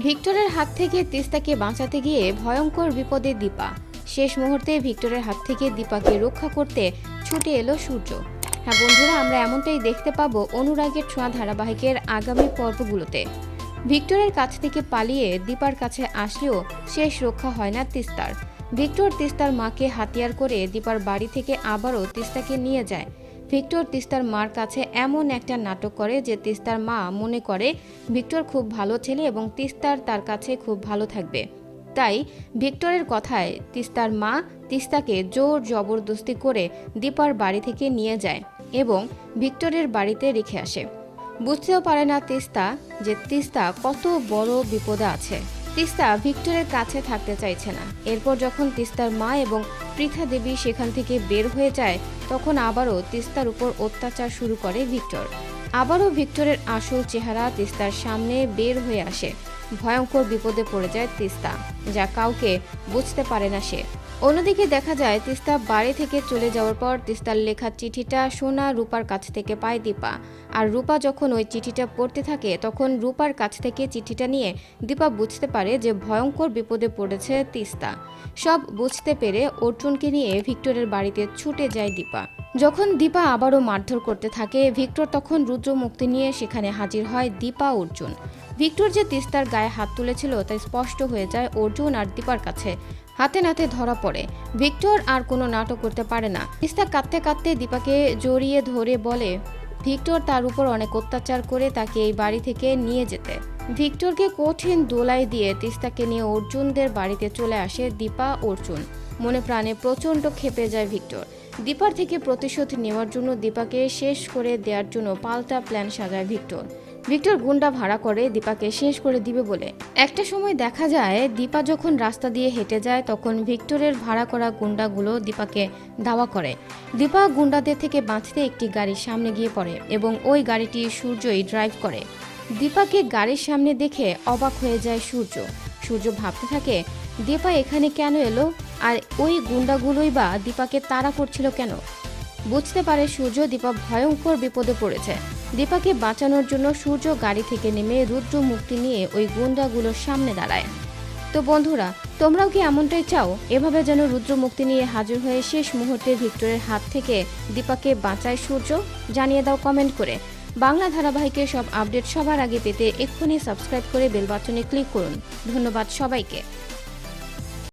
ভিক্টরের হাত থেকে তিস্তাকে বাঁচাতে গিয়ে ভয়ঙ্কর বিপদে দীপা। শেষ মুহূর্তে ভিক্টরের হাত থেকে দীপাকে রক্ষা করতে ছুটে এলো সূর্য। হ্যাঁ বন্ধুরা, আমরা এমনটাই দেখতে পাবো অনুরাগের ছোঁয়া ধারাবাহিকের আগামী পর্বগুলোতে। ভিক্টরের কাছ থেকে পালিয়ে দীপার কাছে আসলেও শেষ রক্ষা হয় না তিস্তার। ভিক্টর তিস্তার মাকে হাতিয়ার করে দীপার বাড়ি থেকে আবারও তিস্তাকে নিয়ে যায়। ভিক্টর তিস্তার মার কাছে এমন একটা নাটক করে যে তিস্তার মা মনে করে, ভিক্টর খুব ভালো ছেলে এবং তিস্তার তার কাছে খুব ভালো থাকবে। তাই ভিক্টরের কথায় তিস্তার মা তিস্তাকে জোর জবরদস্তি করে দীপার বাড়ি থেকে নিয়ে যায় এবং ভিক্টরের বাড়িতে রেখে আসে। বুঝতেও পারে না তিস্তা যে তিস্তা কত বড় বিপদে আছে। তিস্তা ভিক্টরের কাছে থাকতে চাইছে না। এরপর যখন তিস্তার মা এবং পৃথা দেবী সেখান থেকে বের হয়ে যায়, তখন আবারও তিস্তার উপর অত্যাচার শুরু করে ভিক্টর। আবারও ভিক্টরের আসল চেহারা তিস্তার সামনে বের হয়ে আসে। ভয়ঙ্কর বিপদে পড়ে যায় তিস্তা, যা কাউকে বুঝতে পারে না সে। অন্যদিকে দেখা যায়, তিস্তা বাড়ি থেকে চলে যাওয়ার পর তিস্তার লেখা চিঠিটা সোনা রূপার কাছ থেকে পায় দীপা। আর রূপা যখন ওই চিঠিটা পড়তে থাকে, তখন রূপার কাছ থেকে চিঠিটা নিয়ে দীপা বুঝতে পারে যে ভয়ঙ্কর বিপদে পড়েছে তিস্তা। সব বুঝতে পেরে অর্জুনকে নিয়ে ভিক্টরের বাড়িতে ছুটে যায় দীপা। যখন দীপা আবারও মারধর করতে থাকে, ভিক্টর তখন রুদ্র মুক্তি নিয়ে সেখানে হাজির হয় দীপা অর্জুন। ভিক্টর যে তিস্তার গায়ে হাত তুলেছিল, তা স্পষ্ট হয়ে যায় অর্জুন আর দীপার কাছে। হাতে নাতে ধরা পড়ে। ভিক্টর আর কোনো নাটক করতে পারে না। তিস্তা কাঁদতে কাঁদতে দীপাকে জড়িয়ে ধরে বলে, ভিক্টর তার উপর অনেক অত্যাচার করে তাকে এই বাড়ি থেকে নিয়ে যেতে। ভিক্টরকে কঠিন দোলাই দিয়ে তিস্তাকে নিয়ে অর্জুনদের বাড়িতে চলে আসে দীপা, অর্জুন। মনে প্রাণে প্রচণ্ড ক্ষেপে যায় ভিক্টর। দীপার থেকে প্রতিশোধ নেওয়ার জন্য দীপাকে শেষ করে দেওয়ার জন্য পাল্টা প্ল্যান সাজায় ভিক্টর। ভিক্টর গুন্ডা ভাড়া করে দীপাকে শেষ করে দিবে বলে। একটা সময় দেখা যায়, দীপা যখন রাস্তা দিয়ে হেঁটে যায়, তখন ভিক্টরের ভাড়া করা গুন্ডাগুলো দীপাকে দাওয়া করে। দীপা গুন্ডাদের থেকে বাঁচতে একটি গাড়ির সামনে গিয়ে পড়ে এবং ওই গাড়িটি সূর্যই ড্রাইভ করে। দীপাকে গাড়ির সামনে দেখে অবাক হয়ে যায় সূর্য। সূর্য ভাবতে থাকে, দীপা এখানে কেন এলো? আর ওই গুন্ডাগুলোই বা দীপাকে তাড়া করছিল কেন? বুঝতে পারে সূর্য দীপা ভয়ঙ্কর বিপদে পড়েছে। দীপাকে বাঁচানোর জন্য সূর্য গাড়ি থেকে নেমে রুদ্র মুক্তি নিয়ে ওই গুন্ডাগুলোর সামনে দাঁড়ায়। তো বন্ধুরা, তোমরাও কি এমনটাই চাও? এভাবে যেন রুদ্র মুক্তি নিয়ে হাজির হয়ে শেষ মুহূর্তে ভিক্টরের হাত থেকে দীপাকে বাঁচায় সূর্য? জানিয়ে দাও কমেন্ট করে। বাংলা ধারাবাহিকের সব আপডেট সবার আগে পেতে এক্ষুনি সাবস্ক্রাইব করে বেল বাটনে ক্লিক করুন। ধন্যবাদ সবাইকে।